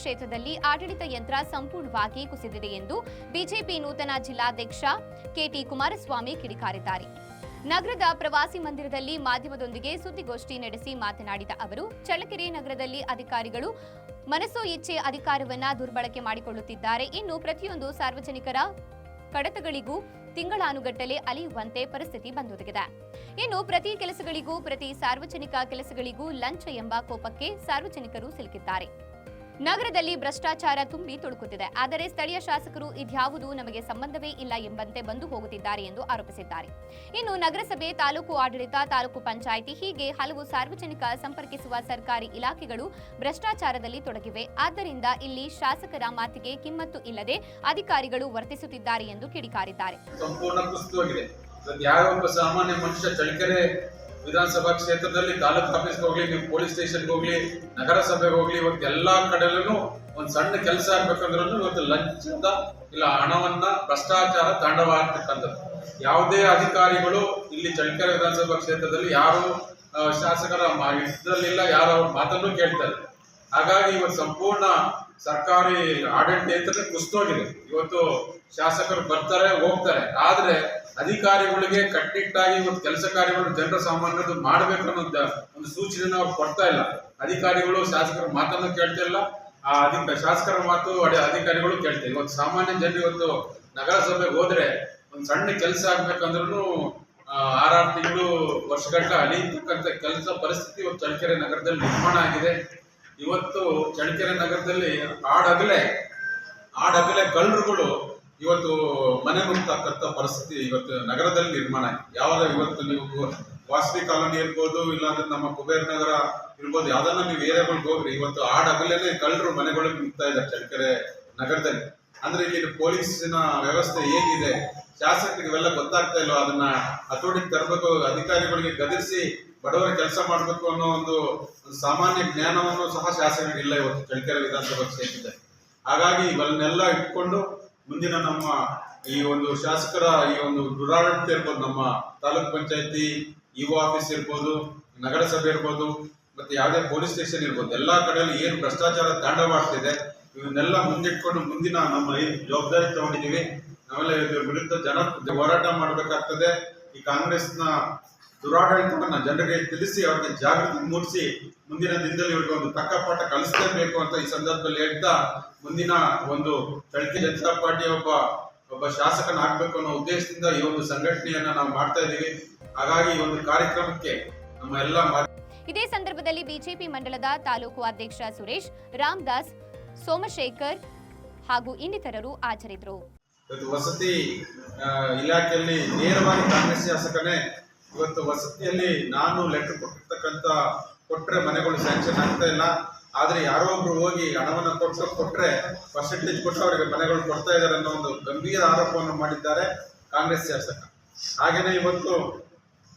ಕ್ಷೇತ್ರದಲ್ಲಿ ಆಡಳಿತ ಯಂತ್ರ ಸಂಪೂರ್ಣವಾಗಿ ಕುಸಿದಿದೆ ಎಂದು ಬಿಜೆಪಿ ನೂತನ ಜಿಲ್ಲಾಧ್ಯಕ್ಷ ಕೆಟಿ ಕುಮಾರಸ್ವಾಮಿ ಕಿಡಿಕಾರಿದ್ದಾರೆ. ನಗರದ ಪ್ರವಾಸಿ ಮಂದಿರದಲ್ಲಿ ಮಾಧ್ಯಮದೊಂದಿಗೆ ಸುದ್ದಿಗೋಷ್ಠಿ ನಡೆಸಿ ಮಾತನಾಡಿದ ಅವರು, ಚಳ್ಳಕೆರೆ ನಗರದಲ್ಲಿ ಅಧಿಕಾರಿಗಳು ಮನಸೋ ಇಚ್ಛೆ ಅಧಿಕಾರವನ್ನ ದುರ್ಬಳಕೆ ಮಾಡಿಕೊಳ್ಳುತ್ತಿದ್ದಾರೆ. ಇನ್ನು ಪ್ರತಿಯೊಂದು ಸಾರ್ವಜನಿಕರ ಕಡತಗಳಿಗೂ ತಿಂಗಳಾನುಗಟ್ಟಲೆ ಅಲಿಯುವಂತೆ ಪರಿಸ್ಥಿತಿ ಬಂದೊದಗಿದೆ. ಇನ್ನು ಪ್ರತಿ ಕೆಲಸಗಳಿಗೂ, ಪ್ರತಿ ಸಾರ್ವಜನಿಕ ಕೆಲಸಗಳಿಗೂ ಲಂಚ ಎಂಬ ಕೋಪಕ್ಕೆ ಸಾರ್ವಜನಿಕರು ಸಿಲುಕಿದ್ದಾರೆ. ನಗರದಲ್ಲಿ ಭ್ರಷ್ಟಾಚಾರ ತುಂಬಿ ತುಳುಕುತ್ತಿದೆ. ಆದರೆ ಸ್ಥಳೀಯ ಶಾಸಕರು ಇದ್ಯಾವುದು ನಮಗೆ ಸಂಬಂಧವೇ ಇಲ್ಲ ಎಂಬಂತೆ ಬಂದು ಹೋಗುತ್ತಿದ್ದಾರೆ ಎಂದು ಆರೋಪಿಸಿದ್ದಾರೆ. ಇನ್ನು ನಗರಸಭೆ ತಾಲೂಕು ಆಡಳಿತ, ತಾಲೂಕು ಪಂಚಾಯಿತಿ ಹೀಗೆ ಹಲವು ಸಾರ್ವಜನಿಕ ಸಂಪರ್ಕಿಸುವ ಸರ್ಕಾರಿ ಇಲಾಖೆಗಳು ಭ್ರಷ್ಟಾಚಾರದಲ್ಲಿ ತೊಡಗಿವೆ. ಆದ್ದರಿಂದ ಇಲ್ಲಿ ಶಾಸಕರ ಮಾತಿಗೆ ಕಿಮ್ಮತ್ತು ಇಲ್ಲದೆ ಅಧಿಕಾರಿಗಳು ವರ್ತಿಸುತ್ತಿದ್ದಾರೆ ಎಂದು ಕಿಡಿಕಾರಿದ್ದಾರೆ. ವಿಧಾನಸಭಾ ಕ್ಷೇತ್ರದಲ್ಲಿ ತಾಲೂಕ್ ಆಫೀಸ್ಗೆ ಹೋಗ್ಲಿ ನೀವು ಪೊಲೀಸ್ ಸ್ಟೇಷನ್ಗೆ ಹೋಗ್ಲಿ, ನಗರಸಭೆಗೆ ಹೋಗ್ಲಿ, ಇವತ್ತು ಎಲ್ಲಾ ಕಡೆಲೂ ಒಂದು ಸಣ್ಣ ಕೆಲಸ ಆಗ್ಬೇಕಂದ್ರೂ ಇವತ್ತು ಲಂಚದ ಇಲ್ಲ ಹಣವನ್ನ ಭ್ರಷ್ಟಾಚಾರ ತಾಂಡವಾಗ್ತಕ್ಕಂಥದ್ದು ಯಾವುದೇ ಅಧಿಕಾರಿಗಳು ಇಲ್ಲಿ ಚಳ್ಳಕೆರೆ ವಿಧಾನಸಭಾ ಕ್ಷೇತ್ರದಲ್ಲಿ ಯಾರು ಶಾಸಕರ ಇದ್ರಲ್ಲಿಲ್ಲ, ಯಾರು ಅವ್ರ ಮಾತನ್ನು ಕೇಳ್ತಾರೆ. ಹಾಗಾಗಿ ಇವತ್ತು ಸಂಪೂರ್ಣ ಸರ್ಕಾರಿ ಆಡಳಿತ ಕುಸ್ತೋಗಿದೆ ಇವತ್ತು ಶಾಸಕರು ಬರ್ತಾರೆ, ಹೋಗ್ತಾರೆ. ಆದರೆ ಅಧಿಕಾರಿಗಳಿಗೆ ಕಟ್ಟಿಟ್ಟಾಗಿ ಇವತ್ತು ಕೆಲಸ ಕಾರ್ಯಗಳು ಜನರ ಸಾಮಾನ್ಯರು ಮಾಡ್ಬೇಕು ಅನ್ನೋದು ಒಂದು ಸೂಚನೆ ಅವ್ರು ಕೊಡ್ತಾ ಇಲ್ಲ. ಅಧಿಕಾರಿಗಳು, ಶಾಸಕರ ಮಾತನ್ನು ಕೇಳ್ತಾ ಇಲ್ಲ. ಆ ಅಧಿಕ, ಶಾಸಕರ ಮಾತು ಅಧಿಕಾರಿಗಳು ಕೇಳ್ತಾರೆ ಇವತ್ತು ಸಾಮಾನ್ಯ ಜನರು ಇವತ್ತು ನಗರಸಭೆಗೆ ಹೋದ್ರೆ ಒಂದು ಸಣ್ಣ ಕೆಲಸ ಆಗ್ಬೇಕಂದ್ರೂ ಆರಾರು ತಿಂಗಳು ವರ್ಷಗಟ್ಟ ಅಲಿಯತಕ್ಕಂಥ ಕೆಲಸ ಪರಿಸ್ಥಿತಿ ಇವತ್ತು ಚಳ್ಳಕೆರೆ ನಗರದಲ್ಲಿ ನಿರ್ಮಾಣ ಆಗಿದೆ. ಇವತ್ತು ಚಳ್ಳಕೆರೆ ನಗರದಲ್ಲಿ ಆಡಗಲೆ ಆಡಗಲೆ ಕಳ್ಳರುಗಳು ಇವತ್ತು ಮನೆ ಮುಂತಕ್ಕಂಥ ಪರಿಸ್ಥಿತಿ ಇವತ್ತು ನಗರದಲ್ಲಿ ನಿರ್ಮಾಣ ಯಾವಾಗ ಯಾವ ಇವತ್ತು ನೀವು ವಾಸವಿ ಕಾಲೋನಿ ಇರ್ಬೋದು, ಇಲ್ಲಾಂದ್ರೆ ನಮ್ಮ ಕುಬೇರ್ ನಗರ ಇರ್ಬೋದು, ಯಾವ್ದನ್ನ ನೀವು ಏರಿಯಾಗಳಿಗೆ ಹೋಗ್ರಿ. ಇವತ್ತು ಆಡಗಲೇನೆ ಕಳ್ಳರು ಮನೆಗಳಿಗೆ ನುಗ್ತಾ ಇದ್ದಾರೆ ಚಳ್ಳಕೆರೆ ನಗರದಲ್ಲಿ. ಅಂದ್ರೆ ಇಲ್ಲಿ ಪೊಲೀಸಿನ ವ್ಯವಸ್ಥೆ ಹೇಗಿದೆ ಶಾಸಕರಿಗೆ ಇವೆಲ್ಲ ಗೊತ್ತಾಗ್ತಾ ಇಲ್ಲ ಅದನ್ನ ಹತೋಟಿಗೆ ತರಬೇಕು, ಅಧಿಕಾರಿಗಳಿಗೆ ಗದರಿಸಿ ಬಡವರ ಕೆಲಸ ಮಾಡಬೇಕು ಅನ್ನೋ ಒಂದು ಒಂದು ಸಾಮಾನ್ಯ ಜ್ಞಾನವನ್ನು ಸಹ ಶಾಸಕರಿಗೆ ಇಲ್ಲ ಇವತ್ತು ಚಳ್ಳಕೆರೆ ವಿಧಾನಸಭಾ ಕ್ಷೇತ್ರದಲ್ಲಿ. ಹಾಗಾಗಿ ಇವನ್ನೆಲ್ಲ ಇಟ್ಕೊಂಡು ಮುಂದಿನ ನಮ್ಮ ಈ ಒಂದು ಶಾಸಕರ ಈ ಒಂದು ದುರಾಡಳಿತ ಇರ್ಬೋದು, ನಮ್ಮ ತಾಲೂಕ್ ಪಂಚಾಯತಿ, ಇಒ ಆಫೀಸ್ ಇರ್ಬೋದು, ನಗರಸಭೆ ಇರ್ಬೋದು, ಮತ್ತೆ ಯಾವುದೇ ಪೊಲೀಸ್ ಸ್ಟೇಷನ್ ಇರ್ಬೋದು, ಎಲ್ಲಾ ಕಡೆಯಲ್ಲಿ ಏನು ಭ್ರಷ್ಟಾಚಾರ ತಾಂಡವಾಡ್ತಿದೆ ಇವನ್ನೆಲ್ಲ ಮುಂದಿಟ್ಕೊಂಡು ಮುಂದಿನ ನಮ್ಮ ಜವಾಬ್ದಾರಿ ತಗೊಂಡಿದೀವಿ ನಾವೆಲ್ಲ ಇದ್ರ ವಿರುದ್ಧ ಜನ ಹೋರಾಟ ಮಾಡಬೇಕಾಗ್ತದೆ. ಈ ಕಾಂಗ್ರೆಸ್ನ ದುರಾಡಳಿತವನ್ನ ಜನರಿಗೆ ತಿಳಿಸಿ, ಅವ್ರಿಗೆ ಜಾಗೃತಿ ಮೂಡಿಸಿ ಮುಂದಿನ ದಿನದಲ್ಲಿ ಇವ್ರಿಗೆ ಒಂದು ತಕ್ಕ ಪಾಠ ಕಲಿಸಲೇಬೇಕು ಅಂತ ಈ ಸಂದರ್ಭದಲ್ಲಿ ಹೇಳ್ತಾ ಮುಂದಿನ ಒಂದು ಚಳಕೆ ಜನತಾ ಪಾರ್ಟಿ ಒಬ್ಬ ಒಬ್ಬ ಶಾಸಕನಾಗಬೇಕು ಅನ್ನೋ ಉದ್ದೇಶದಿಂದ ಈ ಒಂದು ಸಂಘಟನೆಯನ್ನ ನಾವು ಮಾಡ್ತಾ ಇದ್ದೀವಿ. ಹಾಗಾಗಿ ಈ ಒಂದು ಕಾರ್ಯಕ್ರಮಕ್ಕೆ ನಮ್ಮ ಎಲ್ಲ ಇದೇ ಸಂದರ್ಭದಲ್ಲಿ ಬಿಜೆಪಿ ಮಂಡಲದ ತಾಲೂಕು ಅಧ್ಯಕ್ಷ ಸುರೇಶ್, ರಾಮದಾಸ್ ಸೋಮಶೇಖರ್ ಹಾಗೂ ಇನ್ನಿತರರು ಹಾಜರಿದ್ದರು. ವಸತಿ ಇಲಾಖೆಯಲ್ಲಿ ನೇರವಾಗಿ ಕಾಂಗ್ರೆಸ್ ಶಾಸಕನೇ ಇವತ್ತು ವಸತಿಯಲ್ಲಿ ನಾನು ಲೆಟರ್ ಕೊಟ್ಟಿರ್ತಕ್ಕಂಥ ಕೊಟ್ಟರೆ ಮನೆಗಳು ಸ್ಯಾಂಕ್ಷನ್ ಆಗ್ತಾ ಇಲ್ಲ. ಆದರೆ ಯಾರೋ ಒಬ್ರು ಹೋಗಿ ಹಣವನ್ನು ಕೊಟ್ಟು ಕೊಟ್ಟರೆ ಪರ್ಸೆಂಟೇಜ್ ಕೊಟ್ಟು ಅವರಿಗೆ ಮನೆಗಳು ಕೊಡ್ತಾ ಇದ್ದಾರೆ ಅನ್ನೋ ಒಂದು ಗಂಭೀರ ಆರೋಪವನ್ನು ಮಾಡಿದ್ದಾರೆ ಕಾಂಗ್ರೆಸ್ ಶಾಸಕ. ಹಾಗೆಯೇ ಇವತ್ತು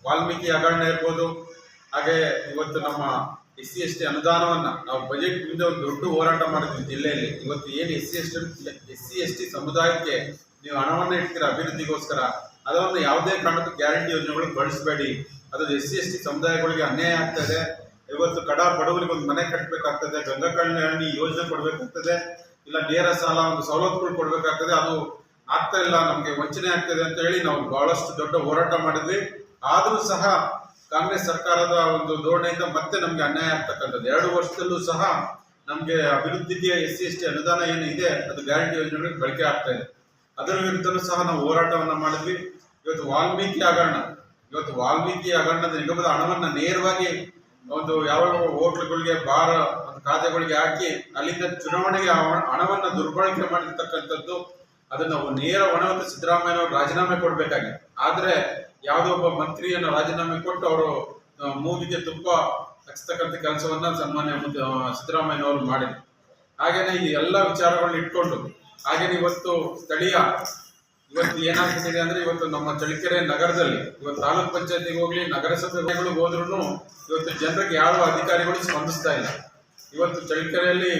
ವಾಲ್ಮೀಕಿ ಹಗರಣ ಇರ್ಬೋದು, ಹಾಗೆ ಇವತ್ತು ನಮ್ಮ ಎಸ್ ಸಿ ಎಸ್ ಟಿ ಅನುದಾನವನ್ನು ನಾವು ಬಜೆಟ್ ಮುಂದೆ ಒಂದು ದೊಡ್ಡ ಹೋರಾಟ ಮಾಡಿದ್ವಿ ಜಿಲ್ಲೆಯಲ್ಲಿ. ಇವತ್ತು ಏನು S C S T S C S T ಸಮುದಾಯಕ್ಕೆ ನೀವು ಹಣವನ್ನು ಇಡ್ತೀರಾ ಅಭಿವೃದ್ಧಿಗೋಸ್ಕರ? ಅದನ್ನು ಯಾವುದೇ ಕಾರಣಕ್ಕೂ ಗ್ಯಾರಂಟಿ ಯೋಜನೆಗಳು ಬಳಸಬೇಡಿ. ಅದು ಎಸ್ ಸಿ ಎಸ್ ಟಿ ಸಮುದಾಯಗಳಿಗೆ ಅನ್ಯಾಯ ಆಗ್ತದೆ. ಇವತ್ತು ಕಡ ಬಡವರಿಗೆ ಒಂದು ಮನೆ ಕಟ್ಟಬೇಕಾಗ್ತದೆ ಗಂಗಾ ಕಲ್ಯಾಣಿ ಯೋಜನೆ ಕೊಡಬೇಕಾಗ್ತದೆ, ಇಲ್ಲ ನೇರ ಸಾಲ, ಒಂದು ಸವಲತ್ತುಗಳು ಕೊಡಬೇಕಾಗ್ತದೆ, ಅದು ಆಗ್ತಾ ಇಲ್ಲ, ನಮಗೆ ವಂಚನೆ ಆಗ್ತದೆ ಅಂತ ಹೇಳಿ ನಾವು ಬಹಳಷ್ಟು ದೊಡ್ಡ ಹೋರಾಟ ಮಾಡಿದ್ವಿ. ಆದರೂ ಸಹ ಕಾಂಗ್ರೆಸ್ ಸರ್ಕಾರದ ಒಂದು ಧೋರಣೆಯಿಂದ ಮತ್ತೆ ನಮಗೆ ಅನ್ಯಾಯ ಆಗ್ತಕ್ಕಂಥದ್ದು. ಎರಡು ವರ್ಷದಲ್ಲೂ ಸಹ ನಮಗೆ ಅಭಿವೃದ್ಧಿಗೆ ಎಸ್ ಸಿ ಎಸ್ ಟಿ ಅನುದಾನ ಏನಿದೆ ಅದು ಗ್ಯಾರಂಟಿ ಯೋಜನೆಗಳಿಗೆ ಬಳಕೆ ಆಗ್ತಾ ಇದೆ. ಅದರ ವಿರುದ್ಧನೂ ಸಹ ನಾವು ಹೋರಾಟವನ್ನು ಮಾಡಿದ್ವಿ. ಇವತ್ತು ವಾಲ್ಮೀಕಿ ಹಗರಣ, ಇವತ್ತು ವಾಲ್ಮೀಕಿ ಹಗರಣದ ನಿಗಮದ ಹಣವನ್ನು ನೇರವಾಗಿ ಒಂದು ಯಾವ ಹೋಟ್ಲುಗಳಿಗೆ, ಬಾರ ಖಾತೆಗಳಿಗೆ ಹಾಕಿ ಅಲ್ಲಿಂದ ಚುನಾವಣೆಗೆ ಹಣವನ್ನ ದುರ್ಬಳಕೆ ಮಾಡಿರ್ತಕ್ಕಂಥದ್ದು ಅದನ್ನ ನೇರ ಹೊಣವನ್ನು ಸಿದ್ದರಾಮಯ್ಯನವರು ರಾಜೀನಾಮೆ ಕೊಡ್ಬೇಕಾಗಿತ್ತು ಆದ್ರೆ ಯಾವುದೋ ಒಬ್ಬ ಮಂತ್ರಿಯನ್ನು ರಾಜೀನಾಮೆ ಕೊಟ್ಟು ಅವರು ಮೂಗಿಗೆ ತುಪ್ಪ ಹಚ್ಚತಕ್ಕಂಥ ಕೆಲಸವನ್ನ ಸನ್ಮಾನ್ಯ ಸಿದ್ದರಾಮಯ್ಯನವರು ಮಾಡಿದ್ರು. ಹಾಗೇನೆ ಈ ಎಲ್ಲ ವಿಚಾರಗಳನ್ನ ಇಟ್ಕೊಂಡು, ಹಾಗೇನೆ ಇವತ್ತು ಸ್ಥಳೀಯ, ಇವತ್ತು ಏನಾಗ್ತಿದೆ ಅಂದ್ರೆ ಇವತ್ತು ನಮ್ಮ ಚಳ್ಳಕೆರೆ ನಗರದಲ್ಲಿ, ಇವತ್ತು ತಾಲೂಕ್ ಪಂಚಾಯತಿಗೆ ಹೋಗ್ಲಿ, ನಗರಸಭೆಗಳಿಗೆ ಹೋದ್ರೂ ಇವತ್ತು ಜನರಿಗೆ ಯಾವ ಅಧಿಕಾರಿಗಳು ಸ್ಪಂದಿಸ್ತಾ ಇಲ್ಲ. ಇವತ್ತು ಚಳ್ಳಕೆರೆಯಲ್ಲಿ